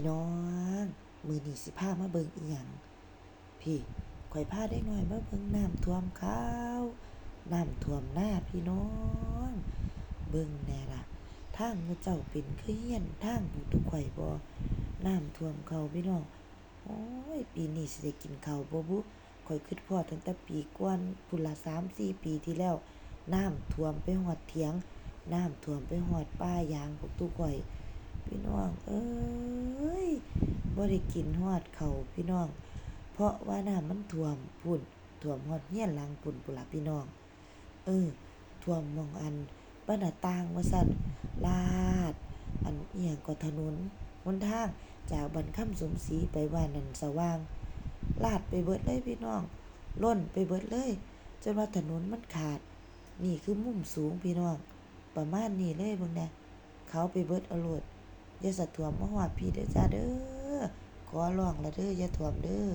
พี่น้อง มื้อนี้สิพามาเบิงอิหยังพี่ข้อยพาเด็กน้อยมาเบิงน้ำท่วมข้าวน้ำท่วมหน้าพี่น้อง เบิงแหน่ล่ะทางมู่เจ้าเป็นคือเฮียนทางหมู่ตุกข้อยบ่น้ำท่วมเขาพี่น้องโอ้ยปีนี้สิได้กินข้าวบ่บุข้อยคิดพอตั้งแต่ปีก่อนพู้นล่ะ3-4ปีที่แล้วน้ำท่วมไปฮอดเถียงน้ำท่วมไปฮอดป่ายางพวกตุข้อย พี่น้อง เอ้ย บ่ได้กินฮอดเขาพี่น้อง เพราะว่าน้ำมันท่วมพู้นท่วมฮอดเฮียนหลังพู้นพู้นล่ะพี่น้อง เออท่วมมองอันบ่หน้าต่างว่าซั่นลาด อันเอิหยังก็ถนนหนทางจากบ้านคำสมศรีไปบ้านนั่นสว่าง ลาดไปเบิดเลยพี่น้อง ล้นไปเบิดเลยจนว่าถนนมันขาด นี่คือมุมสูงพี่น้อง ประมาณนี้เลยเบิ่งแน่เขาไปเบิดเอาโลดอย่าสะท่วมมาฮอดพี่เด้อจ้าเด้อ อขอร้องละเด้ออย่าท่วมเด้อ